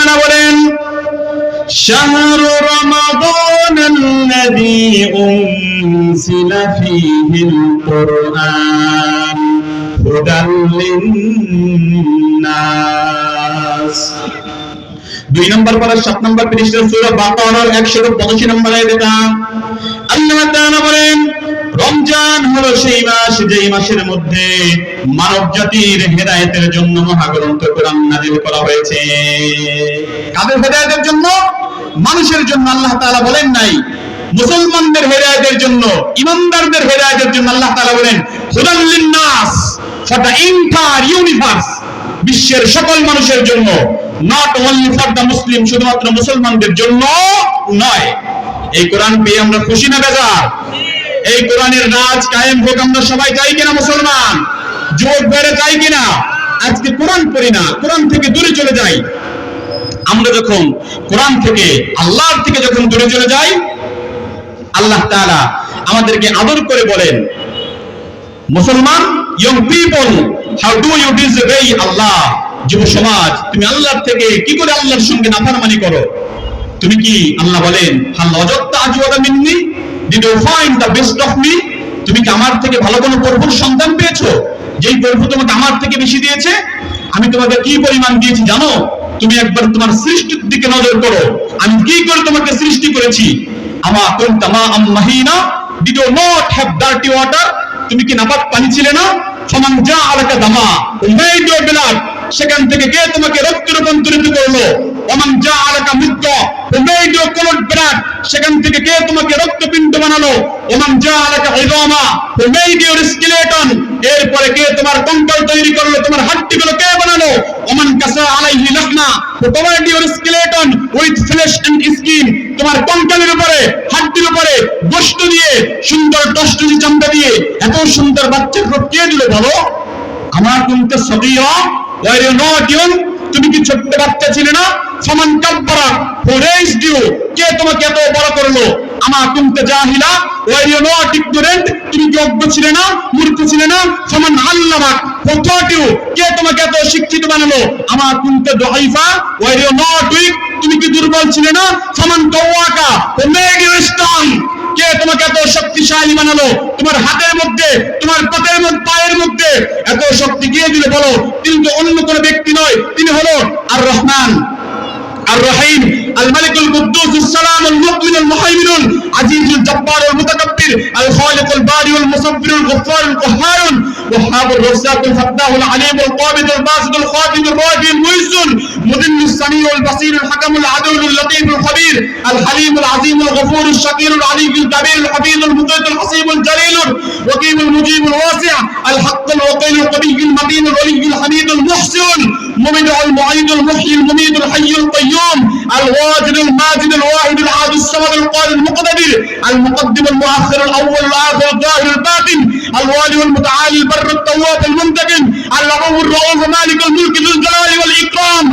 তাআলা বলেন شهر رمضان الذي أنزل فيه القرآن هدى للناس দুই নম্বর পারা সাত নম্বর পৃষ্ঠা সূরা বাকারার 185 নম্বর আয়াতে আল্লাহ তাআলা বলেন রমজান হলো সেই মাস যেই মাসের মধ্যে মানব জাতির হেদায়েতের জন্য মহাগ্রন্থ কোরআন নাযিল করা হয়েছে। কাদের হেদায়েতের জন্য? মানুষের জন্য, আল্লাহ তাআলা বলেন নাই। মুসলমানদের হেদায়েতের জন্য, ইমানদারদের হেদায়েতের জন্য আল্লাহ তাআলা বলেন, হুদাল লিন্নাস, ফর দ্য এন্টায়ার ইউনিভার্স, বিশ্বের সকল মানুষের জন্য, not only for the Muslim, শুধুমাত্র মুসলমানদের জন্য নয়। এই কোরআন পেয়ে আমরা খুশি না বেজার? এই কোরআনের রাজ কায়েম হোক, আমরা সবাই চাই কিনা মুসলমান? যুবক বেড়ে চাই কিনা? আজকে কোরআন পড়ি না, কোরআন থেকে দূরে চলে যাই। আমরা যখন কোরআন থেকে, আল্লাহর থেকে যখন দূরে চলে যাই, আল্লাহ তাআলা আমাদেরকে আদর করে বলেন, মুসলমান young people how do you disobey Allah যুব সমাজ, তুমি আল্লাহর থেকে কি করে আল্লাহর সঙ্গে নাফরমানি করো? তুমি কি আল্লাহ বলেন, হাল অজত্তা আজওয়াদা মিন্নি? Did you find the best of me তুমি কি আমার থেকে ভালো কোনো প্রভুর সন্তান পেয়েছ? যেই প্রভু তোমাকে আমার থেকে বেশি দিয়েছে, আমি তোমাকে কি পরিমাণ দিয়েছি জানো? তুমি একবার তোমার সৃষ্টির দিকে নজর করো। আমি কি করে তোমাকে সৃষ্টি করেছি? আমা কুনতা মা আম মাহিনা? Did you not have dirty water তুমি কি নাপাক পানি ছিলে না? সমান যা আলাকা দামা। মেড ইউর ব্লাড সেখান থেকে কে তোমাকে রক্ত রূপান্তরিত করল? অমান যা আলাকা মেড ইউর কলর ব্লাড সেখান থেকে কে তোমাকে রক্তপিণ্ড বানালো? ওমান যা আলাকা মেড ইউর স্কেলেটন, এরপরে কে তোমার কঙ্কাল তৈরি করল, তোমার হাড্ডিগুলো কে বানালো? ওমান কাসা আলাইহি provide your skeleton with flesh and skin তোমার কঙ্কালের উপরে, হাড্ডির উপরে গোশত দিয়ে, সুন্দর টষ্টজি চামড়া দিয়ে, এত সুন্দর বাচ্চার রূপ কে দিল বলো? আমার কিন্তু সদিয়া ওয়ার ইউ নট ইয়ং তুমি কি ছোট্ট বাচ্চা ছিলে না? সমান কাব্বারা হু রেইজড ইউ কে তোমাকে এত বড় করল? আমার কুমতে জাহিলা ওয়ার ইউ নট ইগনোরেন্ট, তুমি কি অজ্ঞ ছিলে না, মূর্খ ছিলে না, সমান আল্লামা হু টট কে তোমাকে এত শিক্ষিত বানালো? আমার কুমতে দাইফা ওয়ার ইউ নট উইক, তুমি কি দুর্বল ছিলে না? সমান কওয়াকা হু মেড ইউ স্ট্রং কে তোমাকে এত শক্তিশালী বানালো? তোমার হাতের মধ্যে, তোমার পাতের মধ্যে, পায়ের মধ্যে। এত শক্তি কে দিলে বলো? তিনি তো অন্য কোনো ব্যক্তি নয়, তিনি হলো আর Rahman الرحيم الملك القدوس السلام المؤمن المهيمن العزيز الجبار المتكبر الخالق الباري والمصبر الغفار القهار وهاب الرزاق الفتاح العليم القابض الباسط الخافض الرافع المعز المذل السميع البصير الحكم العدل اللطيف الخبير الحليم العظيم الغفور الشكير العلي الكبير الحفيظ المقيت الحصيب الجليل الوكيل المجيب الواسع الحق الوقيل القوي المتين الولي الحميد المحسن المبدع المعيد المحيي المميت الحي القيوم الواجد الماجد الواحد العاد الصمد القادر المقتدر المقدم المؤخر الاول الاخر الظاهر الباطن الوالي والمتعالي البر التواب المنتقم الرؤوف الرؤوف مالك الملك ذو الجلال والاكرام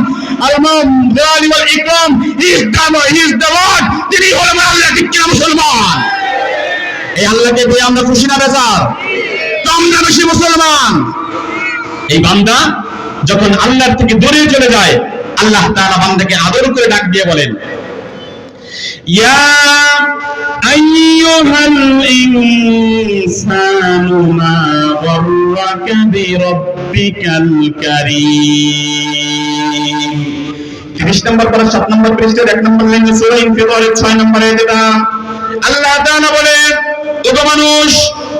الجلال والاكرام he is the he is the Lord তিনি হলেন আল্লাহ ঠিক কিনা মুসলমান এই আল্লাহকে পেয়ে আমরা খুশি না বেজার তো আমরা বেশি মুসলমান এই বান্দা যখন আল্লাহর থেকে দূরে চলে যায়, আল্লাহ তাআলা বান্দাকে আদর করে ডাক দিয়ে বলেন আইয়ুহাল ইনসানু মা গররাকা বিরাব্বিকাল কারীম। 30 নম্বর পারা 7 নম্বর পৃষ্ঠার 1 নম্বর লাইনে সূরা ইনফিতারের 6 নম্বরে আল্লাহ তাআলা বলেন, ওগো মানুষ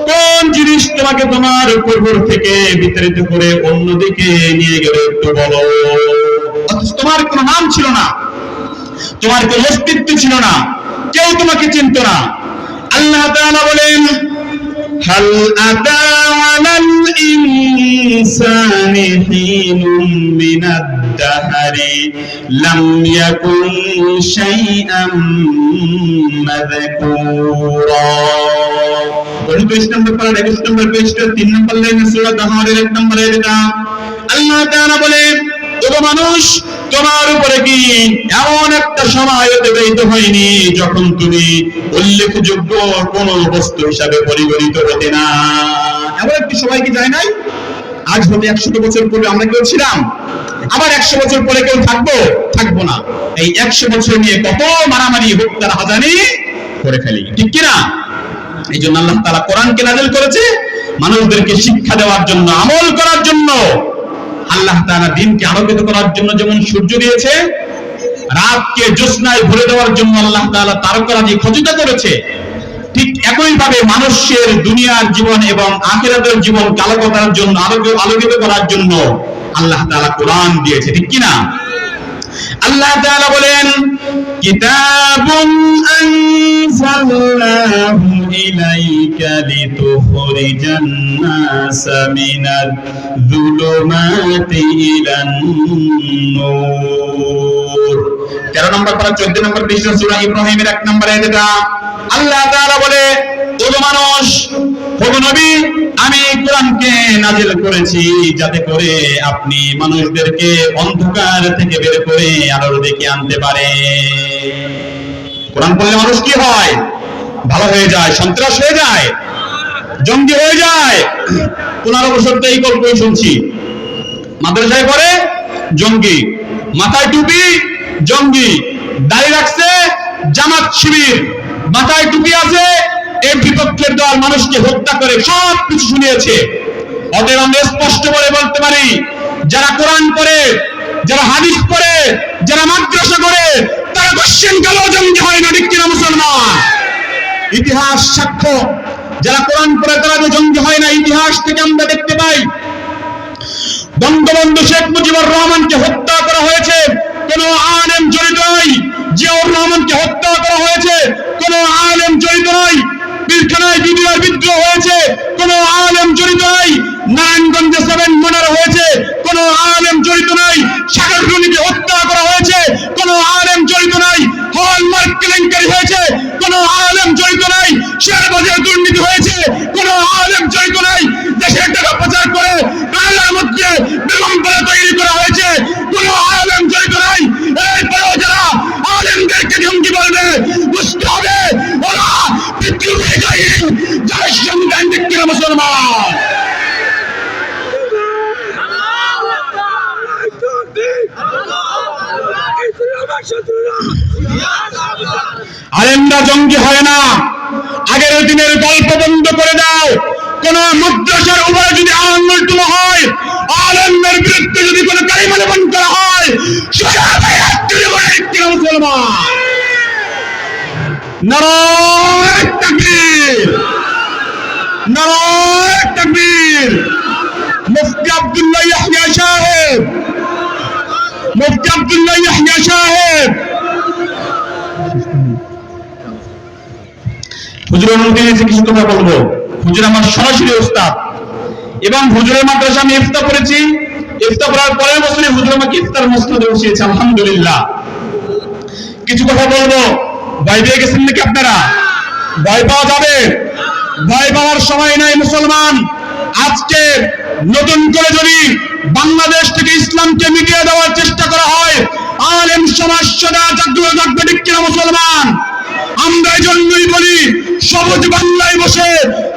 কোন জিনিস তোমাকে তোমার কবর থেকে বিতাড়িত করে অন্যদিকে নিয়ে গেল একটু বলো। তোমার কোনো নাম ছিল না। তোমার কোনো অস্তিত্ব ছিল না। কেউ তোমাকে চিনত না। আল্লাহ বলেন هل أتى على الإنسان حين من الدهر لم يكن شيئا مذكورا বলি বিশ নম্বর পারা একুশ নম্বর পেজটা তিন নম্বর লাইনে সুরা দাহারের এক নম্বরে এটা আল্লাহ তাআলা বলে মানুষ তোমার উপরে কি এমন একটা সময় হয়নি যখন তুমি উল্লেখযোগ্য কোন বস্তু হিসাবে পরিগণিত হতে না? এমন একটি সময় কি যায় নাই? আজ হতে বছর পূর্বে আমরা কেউ ছিলাম। আবার একশো বছর পরে কেউ থাকব? থাকব না। এই একশো বছর নিয়ে কত মারামারি, হত্যার হাজানি করে ফেলি। ঠিক কিনা? এই জন্য আল্লাহ তালা কোরআনকে নাজিল করেছে। মানুষদেরকে শিক্ষা দেওয়ার জন্য, আমল করার জন্য আল্লাহ তাআলা দিনকে আলোকিত করার জন্য যেমন সূর্য দিয়েছে, রাতকে জ্যোৎস্নায় ভরে দেওয়ার জন্য আল্লাহ তাআলা তারকারাজি খচিতা করেছে। ঠিক একইভাবে মানুষের দুনিয়ার জীবন এবং আখিরাতের জীবন কালো করার জন্য, আলোকিত করার জন্য আল্লাহ তালা কোরআন দিয়েছে, ঠিক কিনা? আল্লাহ তাআলা বলেন, কিতাবুন আনজালনাহু ইলাইকা লিতুখরিজান নাস মিনাল যুলুমাতি ইলান নূর। 13 নম্বর পারা 14 নম্বর পৃষ্ঠা, সূরা ইব্রাহিমের 1 নম্বর আয়াত এটা আল্লাহ তাআলা বলে অন্ধকার থেকে বের করে আলোর আনতে পারে। কোরআন পড়লে মানুষ কি হয়? ভালো হয়ে যায়, সন্ত্রাস হয়ে যায়, জঙ্গি হয়ে যায়। পনেরো বছর এই গল্পই শুনছি। মাদ্রাসায় পড়ে জঙ্গি, মাথায় টুপি জঙ্গি, দাড়ি রাখছে জামাত শিবির, মাথায় টুপি আছে এর বিপক্ষের দল মানুষকে হত্যা করে সব কিছু শুনিয়েছে। অতএব আমরা স্পষ্ট করে বলতে পারি, যারা কোরআন পড়ে, যারা হাদিস পড়ে, যারা মাদ্রাসা করে, তারা কোশ্চেন কালো জঙ্গি হয় না, ঠিক কিনা মুসলমান? ইতিহাস সাক্ষ্য, যারা কোরআন পড়ে, তারা জঙ্গি হয় না। ইতিহাস থেকে আমরা দেখতে পাই, বঙ্গবন্ধু শেখ মুজিবুর রহমানকে হত্যা করা হয়েছে। কোন আলেম জড়িত নয় জিয়াউর রহমানকে হত্যা করা হয়েছে। কোন আলেম জড়িত নয় পিলখানায় বিডিআর বিদ্রোহ হয়েছে, কোন আলেম জড়িত নাই, নারায়ণগঞ্জে সেভেন মার্ডার হয়েছে, কোন আলেম জড়িত নাই সাগরগুলিকে হত্যা করা হয়েছে, কোন আলেম জড়িত নাই, হলমার্ক কেলেঙ্কারি হয়েছে, কোন আলেম জড়িত নাই শেয়ার বাজার দুর্নীতি হয়েছে মুসলমান আলেমরা জঙ্গি হয় না। আগের দিনের গল্প বন্ধ করে দাও। কোন মাদ্রাসার উপরে যদি আঙ্গুল তোলা হয়, আলেমদের বিরুদ্ধে যদি কোনো কালিমা লেপন করা হয় মুসলমান। তাকবীর। বলব। হুজুর আমার সরাসরি ওস্তাদ। এবং হুজুরের মাদ্রাসা আমি ইফতা করেছি। ইফতা করার পরের বছরে হুজুর আমাকে ইফতার মসজিদে বসিয়েছে, আলহামদুলিল্লাহ। কিছু কথা বলব। ভয় গেছেন নাকি আপনারা? ভয় পাওয়া যাবে? ভয় পাওয়ার সময় নাই, মুসলমান। আজকে নতুন করে যদি বাংলাদেশ থেকে ইসলামকে মিটিয়ে দেওয়ার চেষ্টা করা হয়, আলেম সমাজ সদা জাগ্রত থাকবে, ঠিক কিনা, মুসলমান? আমরা এই জন্যই বলি, সবুজ বাংলায় বসে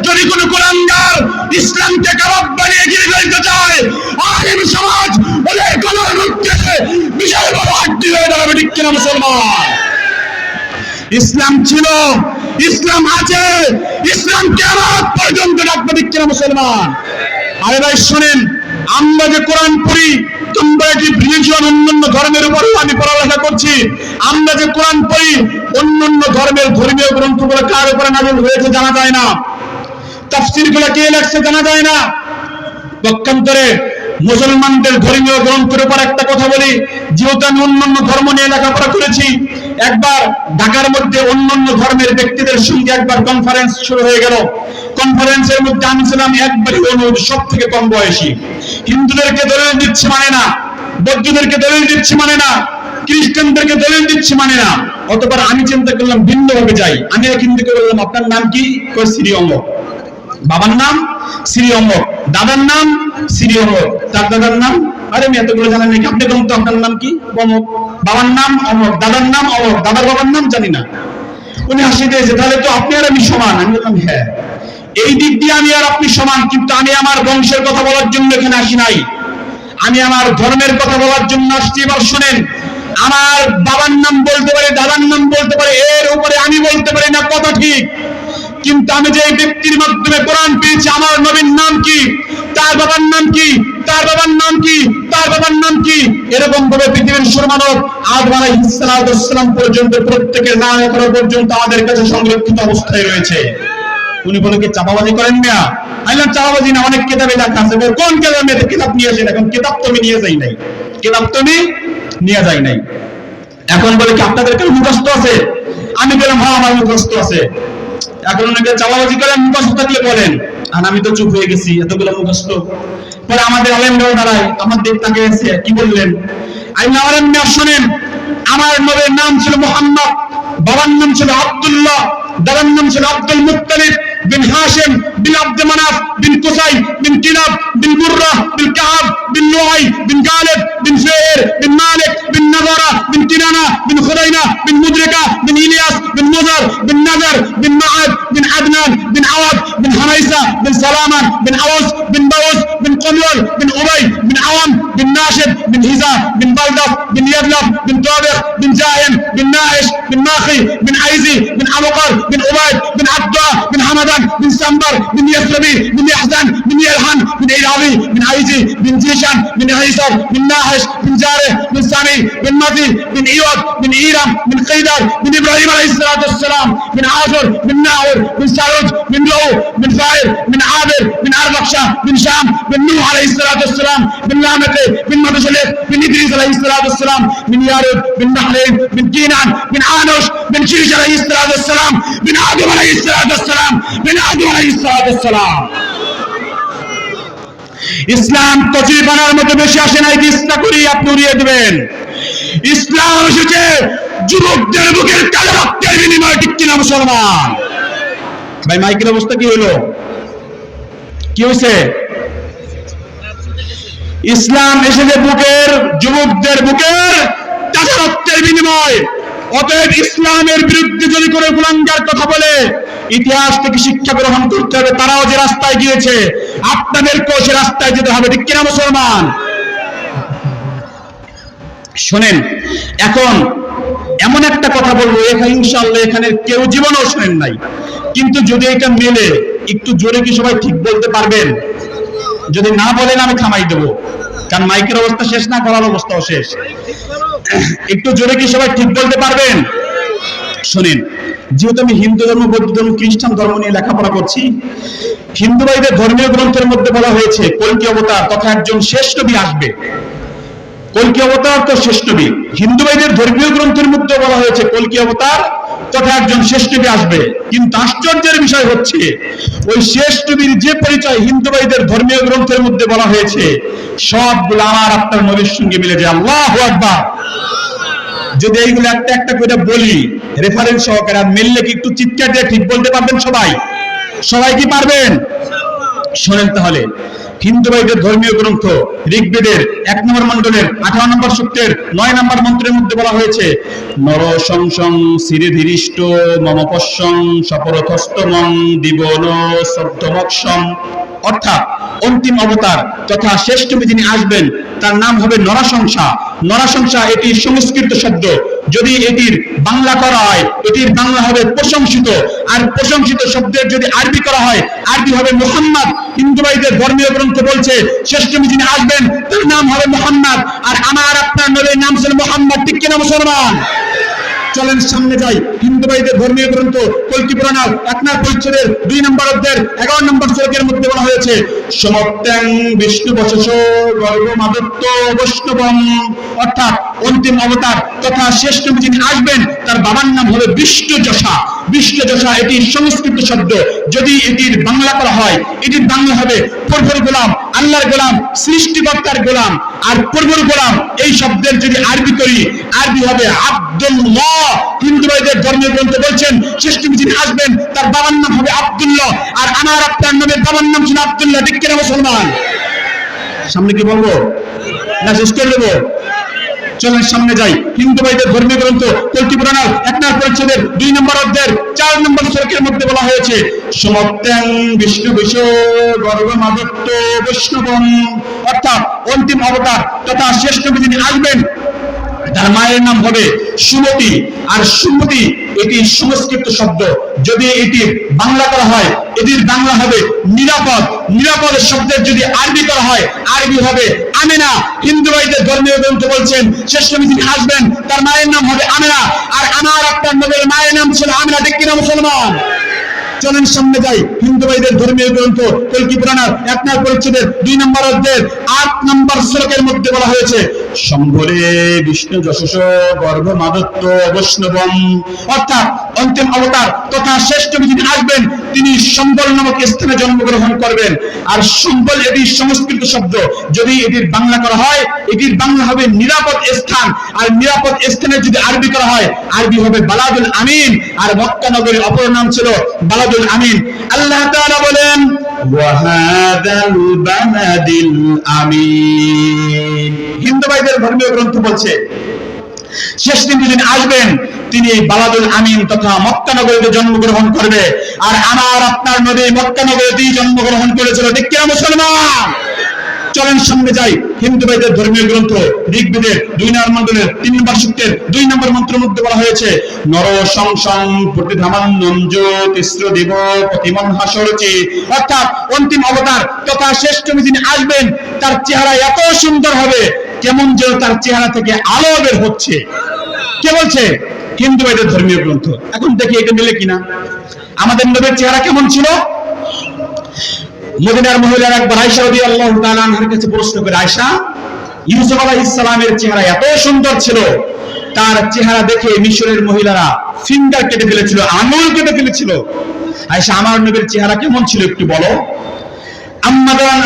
যদি কোনো কোরআনগার ইসলামকে কাবাব বানিয়ে গিয়ে ফেলতে চায়, আলেম সমাজ ওদের মধ্যে বিশাল বড় হাড্ডি হয়ে দাঁড়াবে, ঠিক কিনা, মুসলমান? ইসলাম ছিল, ইসলাম আছে, ইসলাম কেমন পর্যন্ত রাখবে কিনা মুসলমান? আরে ভাই, শোনেন, আমরা যে কোরআন পড়ি, তোমরা কি রিলিজিয়ন অন্যান্য ধর্মের উপর আমি পড়ালেখা করছি, আমরা যে কোরআন পড়ি, অন্যান্য ধর্মের ধর্মীয় গ্রন্থগুলো কার উপরে নাজিল হয়েছে জানা যায় না? তাফসিরগুলো কে লাগছে জানা যায় না? পক্ষান্তরে মুসলমানদের ধর্মীয় গ্রন্থের উপর একটা কথা বলি, যেহেতু আমি অন্যান্য ধর্ম নিয়ে লেখাপড়া করেছি একবার ঢাকার মধ্যে অন্যান্য ধর্মের ব্যক্তিদের সঙ্গে একবার কনফারেন্স শুরু হয়ে গেল। কনফারেন্সের মধ্যে আমি ছিলাম একবারই অনুরোধ সব থেকে কম বয়সী। হিন্দুদেরকে দলিল দিচ্ছে মানে না, বৌদ্ধদেরকে দলিল দিচ্ছে মানে না, খ্রিস্টানদেরকে দলিল দিচ্ছে মানে না। অতবার আমি চিন্তা করলাম, ভিন্নভাবে যাই। আমি এক হিন্দুকে বললাম, আপনার নাম কি? শ্রী অমর বাবার নাম শ্রী অমর দাদার নাম শ্রী অমর তার দাদার নাম আরে আমি এতগুলো জানেন নাকি আপনি বলুন তো আপনার নাম কি? অমর। বাবার নাম অমর, দাদার নাম অমর, দাদার বাবার নাম জানি না। উনি হাসি দিয়েছে, তাহলে তো আপনি আর আমি সমান। আমি বললাম হ্যাঁ। এই দিক দিয়ে আমি আর আপনি সমান, কিন্তু আমি আমার বংশের কথা বলার জন্য এখানে আসি নাই। আমি আমার ধর্মের কথা বলার জন্য আসছি। এবার শুনেন, আমার বাবার নাম বলতে পারে, দাদার নাম বলতে পারে, এর উপরে আমি বলতে পারি না, কথা ঠিক। কিন্তু আমি যে ব্যক্তির মাধ্যমে কোরআন পেয়েছি, আমার নবীর নাম কি? তার বাবার নাম কি? তার বাবার নাম কি? তার বাবার নাম কি? এরকম ভাবে পৃথিবীর সর্বমানব আদম আলাইহিসসালাম পর্যন্ত, প্রত্যেকের নাম এখনও পর্যন্ত আমাদের কাছে সংরক্ষিত অবস্থায় রয়েছে। উনি বলে কি চাপাবাজি করেন না আইলাম চাপাবাজি না, অনেক কিতাবে লেখা আছে। কোন কিতাব কিতাব নিয়ে আসেন এখন কিতাব তো আমি নিয়ে যাই নাই। কিতাব তো আমি নিয়ে যাই নাই। এখন বলে কি, আপনাদের মুখস্থ আছে? আমি বললাম হ্যাঁ আমার মুখস্থ আছে। এখন অনেকে চালাবাজি করেন মুখস্থ থাকলে বলেন। আর আমি তো চুপ হয়ে গেছি, এতগুলো মুখস্থ পরে আমাদের আলেমরাও দাঁড়ায়, আমার দিক তাকে এসে কি বললেন? আমি আমার মিয়া শোনেন আমার নবের নাম ছিল মোহাম্মদ, বাবার নাম ছিল আব্দুল্লাহ, দাদার নাম ছিল আব্দুল মুত্তালিব। بن هاشم بن عبد مناف بن قصي بن كلاب بن قرة بن كعب بن لؤي بن غالب بن زهير بن مالك بن نظرة بن كنانة بن خدينة بن مدركة بن إلياس بن نظر بن نذر بن معد بن عدنان بن عوض بن حميسة بن سلامة بن عوس بن بوس بن قمول بن أبي بن عوام بن ناشد بن هزا بن بلدف بن يدلف بن طابخ بن جاهم بن نائم بن ماخي بن عيزي بن عبقر بن عبيد بن عبدة بن حمدان بن سنبر بن يسربي بن يحزن بن يلحن بن إيرابي بن عيزي بن جيشان بن عيسر بن ناحش بن جاره بن سامي بن مدي بن إيوب بن إيرام بن قيدر بن إبراهيم عليه الصلاة والسلام بن عاشر بن ناور بن سعود بن لو بن فاير بن عابر بن أربكشة بن شام بن نوح عليه الصلاة والسلام بن لامته بن مدشلك بن إدريس عليه الصلاة والسلام بن يارب بن نحلين بن كينان بن عانوش মানুষ, বিন শিরিস আলাই ইসলাতাম বিন আদম আলাই ইসলাতাম বিন আদম আলাই ইসলাতাম ইসলাম কচুরি বানার মতো বেশি আসে নাই ইচ্ছা করি আপনি উড়িয়ে দেবেন। ইসলাম এসেছে যুবকদের বুকের কালো রক্তের বিনিময়, ঠিক কিনা মুসলমান? ভাই, মাইকের অবস্থা কি হলো? কি হয়েছে? ইসলাম এসেছে বুকের, যুবকদের বুকের কালো রক্তের বিনিময়। অতএব ইসলামের বিরুদ্ধে যদি করে কুলাঙ্গার কথা বলে, ইতিহাস থেকে শিক্ষা গ্রহণ করতে হবে, তারাও যে রাস্তায় গিয়েছে, আপনাদেরকেও সে রাস্তায় যেতে হবে, ঠিক কিনা মুসলমান? শোনেন, এখন এমন একটা কথা বলব, এখানে ইনশাআল্লাহ এখানে কেউ জীবনেও শোনেন নাই। কিন্তু যদি এটা মেলে, একটু জোরে কি সবাই ঠিক বলতে পারবেন? যদি না বলেন আমি থামাই দেবো। কারণ মাইকের অবস্থা শেষ না, করার অবস্থাও শেষ। একটু জোরে কি সবাই ঠিক বলতে পারবেন? শোনেন, যেহেতু আমি হিন্দু ধর্ম, বৌদ্ধ ধর্ম, খ্রিস্টান ধর্ম নিয়ে লেখাপড়া করছি, হিন্দু ভাইদের ধর্মীয় গ্রন্থের মধ্যে বলা হয়েছে, কলকি অবতার তথা একজন শেষ নবী আসবে? কলকি অবতার তো শেষ নবী হিন্দু ভাইদের ধর্মীয় গ্রন্থের মধ্যে বলা হয়েছে, কলকি অবতার তথা একজন শেষ নবী আসবে। কিন্তু আশ্চর্যের বিষয় হচ্ছে, ওই শেষ নবীর যে পরিচয় হিন্দু ভাইদের ধর্মীয় গ্রন্থের মধ্যে বলা হয়েছে, সবগুলো আমার আপনার নবীর সঙ্গে মিলে যায়। আল্লাহ আকবার। যদি এইগুলো একটা একটা করে বলি রেফারেন্স সহকারে আর মিললে কি একটু চিৎকার দিয়ে ঠিক বলতে পারবেন সবাই? সবাই কি পারবেন? শোনেন তাহলে হিন্দু ভাইদের ধর্মীয় গ্রন্থ, ঋগ্বেদের এক নম্বর মন্ডলের আঠারো নম্বর সূত্রের নয় নম্বর মন্ত্রের মধ্যে বলা হয়েছে, নর সংসং সিরিধিরিষ্ট মম পশ্যং সপরথস্তমং দিবন সপ্তমক্ষম অর্থাৎ অন্তিম অবতার তথা শ্রেষ্ঠ যিনি আসবেন, তার নাম হবে নরাশংসা নরাশংসা এটি সংস্কৃত শব্দ। যদি এটির বাংলা করা হয়, এটির বাংলা হবে প্রশংসিত। আর প্রশংসিত শব্দের যদি আরবি করা হয়, আরবি হবে মোহাম্মদ। হিন্দু ভাইদের ধর্মীয় গ্রন্থ বলছে শ্রেষ্ঠ যিনি আসবেন, তার নাম হবে মোহাম্মদ। আর আমার আপনার নবীর নাম ছিল মোহাম্মদ। ঠিক কিনা মুসলমান? চলেন সামনে যাই। হিন্দু ভাইদের ধর্মীয় গ্রন্থ কল্কি পুরাণ একনার পরিচ্ছদের, দুই নম্বর অধ্যায়ের এগারো নম্বর শ্লোকের মধ্যে বলা হয়েছে, সমত্যাং বিষ্ণু বচস গর্ভমাদত্ত বৈষ্ণবম। অর্থাৎ অন্তিম অবতার তথা শেষ নবী যিনি আসবেন, তার বাবার নাম হবে বিষ্ণু যশা। বিষ্ণু যশা এটি সংস্কৃত শব্দ। যদি এটির বাংলা করা হয় এটির বাংলা হবে প্রভুর গোলাম, আল্লাহর গোলাম, সৃষ্টিকর্তার গোলাম। আর প্রভুর গোলাম, এই শব্দের যদি আরবি করি, আরবি হবে আব্দুল্লাহ। হিন্দু ভাইদের ধর্মীয় গ্রন্থ বলছেন, শেষ নবী যিনি আসবেন, তার বাবার নাম হবে আব্দুল্লাহ। আর আমার আপনার নামের বাবার নাম ছিল আব্দুল্লাহ। ঠিক কিনা মুসলমান? সামনে কি বলব? না, শেষ করে দেবো। চলেন সামনে যাই। হিন্দু ভাইদের ধর্মীয় গ্রন্থ কলটি পুরাণার এক নম্বর পরিচ্ছেদের দুই নম্বর অধ্যায়ের চার নম্বর শ্লোকের মধ্যে বলা হয়েছে সমত্যাং বিষ্ণু বিষ গর্ব মাদত্ত বৈষ্ণবম। অর্থাৎ অন্তিম অবতার তথা শ্রেষ্ঠ বিধিনি আসবেন তার মায়ের নাম হবে সুমতি। আর সুমতি এটি সংস্কৃত শব্দ। যদি এটি বাংলা করা হয়, এটির বাংলা হবে নিরাপদ। নিরাপদ শব্দের যদি আরবি করা হয়, আরবি হবে আমেনা। হিন্দু ভাইদের ধর্মীয় গ্রন্থ বলছেন, শেষ নবী যিনি আসবেন, তার মায়ের নাম হবে আমেনা। আর আমার আপনার নবীর মায়ের নাম ছিল আমেনা, ঠিক কিনা মুসলমান? চলেন সামনে যাই। হিন্দু ভাইদের ধর্মীয় গ্রন্থ কল্কি পুরাণার এক নম্বর পরিচ্ছেদের দুই নম্বর অধ্যায়ের আট নম্বর শ্লোকের মধ্যে বলা হয়েছে শম্ভরে বিষ্ণু যশস গর্ভ মাদত্ত বৈষ্ণবম। অর্থাৎ অন্তিম অবতার তথা শ্রেষ্ঠ যিনি আসবেন, তিনি সম্বল নামক স্থানে জন্মগ্রহণ করবেন। আর সম্বল এটি সংস্কৃত শব্দ। যদি এটির বাংলা করা হয়, এটির বাংলা হবে নিরাপদ স্থান। আর নিরাপদ স্থানে যদি আরবি করা হয়, আরবি হবে বালাদুল আমিন। আর মক্কা নগরীর অপর নাম ছিল বালাদুল আল্লাহ তাআলা বলেন, ওয়াহাদাল বানাদিল আমিন। হিন্দু ভাইদের ধর্মীয় গ্রন্থ বলছে, শেষ দিন যেদিন আসবেন, তিনি এই বালাদুল আমিন তথা মক্কা নগরীতে জন্মগ্রহণ করবে। আর আমার আপনার নবী মক্কা নগরীতেই জন্মগ্রহণ করেছিল। ঠিক মুসলমান? চলেন সামনে যাই। হিন্দু ভাইদের ধর্মীয় গ্রন্থ, ঋগ্বেদের, দুই নম্বর মন্ডলের তিন নম্বর সূক্তের, দুই নম্বর মন্ত্র মধ্যে বলা হয়েছে, নর সংসং প্রতিধামান্নঞ্জ তিস্র দেব প্রতিমন হাসরচি। অর্থাৎ অন্তিম অবতার তথা শ্রেষ্ঠ যিনি আসবেন, তার চেহারা এত সুন্দর হবে, কেমন যেন তার চেহারা থেকে আলো বের হচ্ছে। কে বলছে? হিন্দু ভাইদের ধর্মীয় গ্রন্থ। এখন দেখি এটা মিলে কিনা। আমাদের নবীর চেহারা কেমন ছিল? মদিনার মহিলার একবার আয়সা রাদিয়াল্লাহু তাআলা আনহার কাছে প্রশ্ন করে, আয়সা, ইউসুফ আলাইহিস সালামের চেহারা এত সুন্দর ছিল, তার চেহারা দেখে মিশরের মহিলারা ফিঙ্গার কেটে ফেলেছিল, আঙুল কেটে ফেলেছিল। আয়সা, আমার নবীর চেহারা কেমন ছিল একটু বলো? আম্মাদান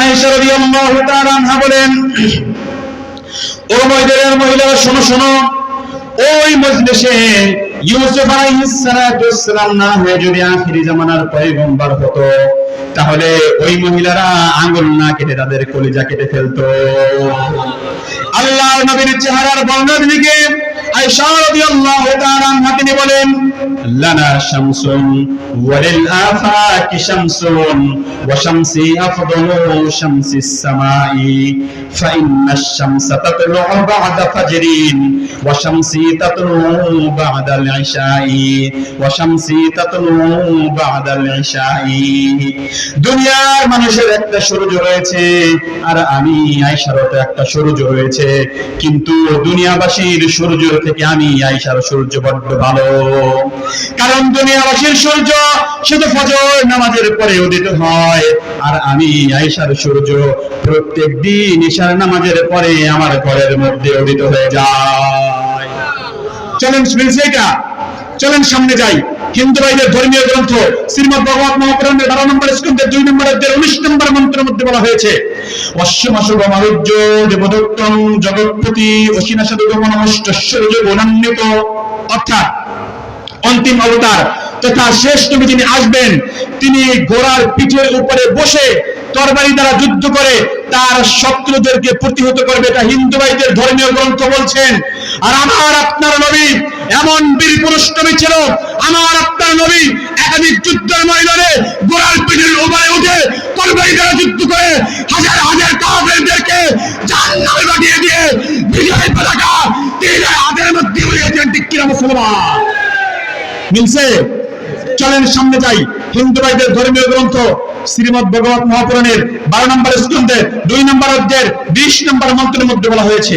হতো তাহলে ওই মহিলারা আঙ্গুল না কেটে তাদের কলিজা কেটে ফেলতো। আল্লাহ নবীর চেহারার বর্ণনা দিকে দুনিয়ার মানুষের একটা সূর্য রয়েছে আর আমি আয়েশারও একটা সূর্য রয়েছে কিন্তু দুনিয়াবাসীর সূর্য থেকে আমি আইসার সূর্য বড্ড ভালো। কারণ দুনিয়াবাসীর সূর্য, শুধু ফজর নামাজের পরে উদিত হয়। আর আমি আইসার সূর্য প্রত্যেক দিন ইশার নামাজের পরে আমার ঘরের মধ্যে উদিত হয়ে যায়। চ্যালেঞ্জ মিলছে এটা। চলেন সামনে যাই। হিন্দু ভাইদের ধর্মীয় গ্রন্থ, শ্রীমদ ভগবত মহাপুরাণের বারো নম্বর স্কন্ধের দুই নম্বর অধ্যায়ের উনিশ নম্বর মন্ত্রের মধ্যে বলা হয়েছে অশ্বমাশুভ মারুজ্য দেবদত্তম জগৎপতি অসিনাশাদুগমনমষ্টশ্বর্য গুণান্বিত অর্থাৎ অন্তিম অবতার তথা শেষ নবী যিনি আসবেন, তিনি ঘোড়ার পিঠের উপরে বসে তরবারি দ্বারা যুদ্ধ করে তার শত্রুদেরকে প্রতিহত করবে। এটা হিন্দু ভাইদের ধর্মীয় গ্রন্থ বলছেন। আর আমার আপনার নবী এমন বীর পুরুষ নবী ছিল, আমার আপনার নবী, একাধিক যুদ্ধের ময়দানে ঘোড়ার পিঠের উপরে উঠে তরবারি দ্বারা যুদ্ধ করে হাজার হাজার কাফেরদেরকে পাঠিয়ে দিয়ে বিজয় পতাকা তিনি হাতের মধ্যে কিনা মুসলমান? মিলছে? চলেন সামনে যাই। হিন্দু ভাইদের ধর্মীয় গ্রন্থ, শ্রীমদ ভগবত মহাপুরাণের বারো নম্বর স্কন্ধের দুই নম্বর অধ্যায়ের বিশ নম্বর মন্ত্রের মধ্যে বলা হয়েছে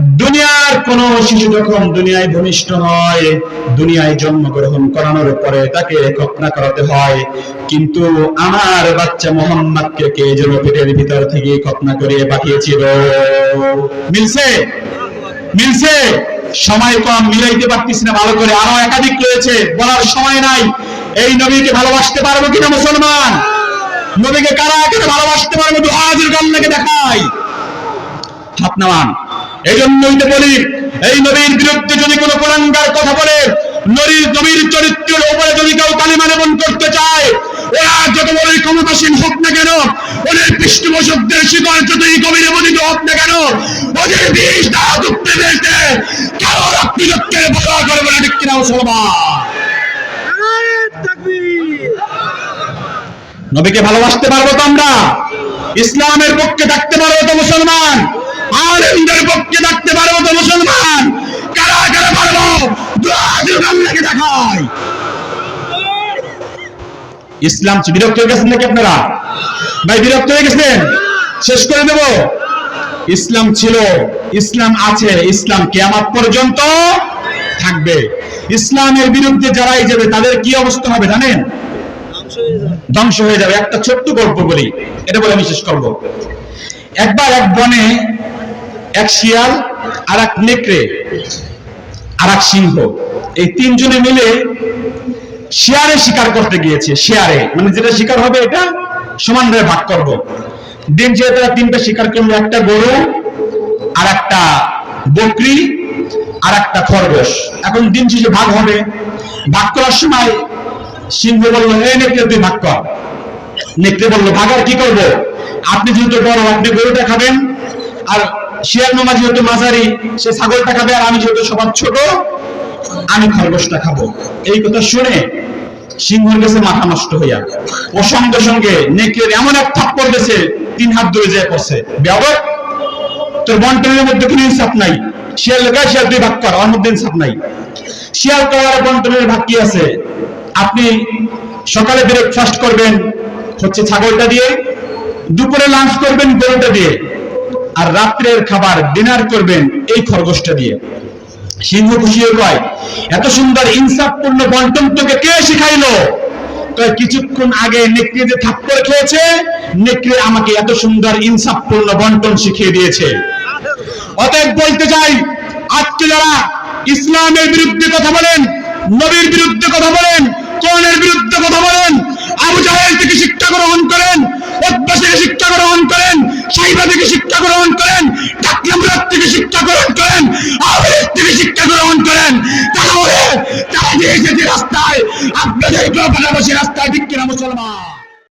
দুনিয়ার কোন শিশু যখন দুনিয়ায় ভূমিষ্ঠ হয় দুনিয়ায় জন্মগ্রহণ করানোর পরে তাকে খতনা করাতে হয়। কিন্তু আমার বাচ্চা মোহাম্মদকে কে যেন পেটের ভিতর থেকে খতনা করিয়ে পাঠিয়েছিল? মিলছে? মিলছে? সময় কম, মিলাইতে পারতেছি না ভালো করে। আরও একাধিক রয়েছে, বলার সময় নাই। এই নবীকে ভালোবাসতে পারব কিনা মুসলমান? নবীকে কারা এখানে ভালোবাসতে পারব? দু হাজার কান্নাকে দেখাই। হাত নামান। এই জন্যই তো বলি, এই নবীর বিরুদ্ধে যদি কোনো কোরআনকার কথা বলে, নবীর নবীর চরিত্রের উপরে যদি কেউ কালিমা লেপন করতে চায়, ওরা যত বড়ই ক্ষমতাসীন হোক না কেন, ওদের পৃষ্ঠপোষকদের শিকড় যতই গভীরে বদিত হোক না কেন, ওদের বিষ দ্বারা দুঃখে বেলতে কারও রক্তি রক্তের বলা করবে না, ঠিক কিনা মুসলমান? নবীকে ভালোবাসতে পারব তো আমরা, ইসলামের পক্ষে থাকতে পারব তো মুসলমান? আলেমদের পক্ষে থাকতে পারব তো মুসলমান। কারা কারা পারব? আল্লাহকে দেখাই ইসলাম বিরক্ত হয়ে গেছেন নাকি আপনারা? ভাই, বিরক্ত হয়ে গেছেন? শেষ করে দেব। ইসলাম ছিল, ইসলাম আছে, ইসলাম কেয়ামত পর্যন্ত থাকবে। ইসলামের বিরুদ্ধে যারাই যাবে, তাদের কি অবস্থা হবে জানেন? ধ্বংস হয়ে যাবে। একটা ছোট্ট গল্প বলি। এটা বলে আমি শেষ করব। একবার এক বনে এক শিয়াল আর এক নেকড়ে আর এক সিংহ। এই তিনজনে মিলে শেয়ারে শিকার করতে গিয়েছে, শেয়ারে। মানে যেটা শিকার হবে এটা সমানভাবে ভাগ করব। দিন চেয়ে তারা তিনটা শিকার করল একটা গরু আর একটা বকরি আর একটা খরগোশ। এখন দিন শেষে ভাগ হবে। ভাগ করার সময় সিংহ বলল এই নেকড়ে, তুই ভাগ কর। নেকড়ে বলল, ভাগ আর কি করব? আপনি যেহেতু বড়, আপনি গরুটা খাবেন, আর শিয়াল মামা যেহেতু মাঝারি, সে ছাগলটা খাবে আর আমি যেহেতু সবার ছোট, আমি খরগোশটা খাব। এই কথা শুনে সিংহর কাছে মাথা নষ্ট হইয়া ও সঙ্গে সঙ্গে এমন এক থাপ্পড় দিয়েছে তিন হাত দূরে যায় পড়ছে। ব্যবহার তোর বন্টনের মধ্যে কোনো ইনসাফ নাই। শিয়াল গায়ে শিয়াল দুই ভাগ কর ওর মধ্যে ইনসাফ নাই। শিয়াল করার বন্টনের ভাগ কি আছে? আপনি সকালে ব্রেকফাস্ট করবেন, হচ্ছে ছাগলটা দিয়ে, দুপুরে লাঞ্চ করবেন, গরুটা দিয়ে। আর রাত্রের খাবার ডিনার করবেন এই খরগোশটা দিয়ে। সিংহ খুশি হয়ে কয়, এত সুন্দর ইনসাফপূর্ণ বন্টন তোকে কে শিখাইলো? কিছুক্ষণ আগে নেকড়ে যে থাপ্পড় খেয়েছে, নেকড়ে আমাকে এত সুন্দর ইনসাফপূর্ণ বন্টন শিখিয়ে দিয়েছে। অতএব বলতে চাই, আজকে যারা ইসলামের বিরুদ্ধে কথা বলেন, নবীর বিরুদ্ধে কথা বলেন, কোরআনের বিরুদ্ধে কথা বলেন আবু জাহেল থেকে শিক্ষা গ্রহণ করেন উতবা থেকে শিক্ষা গ্রহণ করেন, সাইবা থেকে শিক্ষা গ্রহণ করেন থেকে শিক্ষা গ্রহণ করেন আওয়াজ থেকে শিক্ষা গ্রহণ করেন। তাহলে তারা যে এসেছে রাস্তায়। আপনাদের পাশাপাশি রাস্তায় কিনা মুসলমান?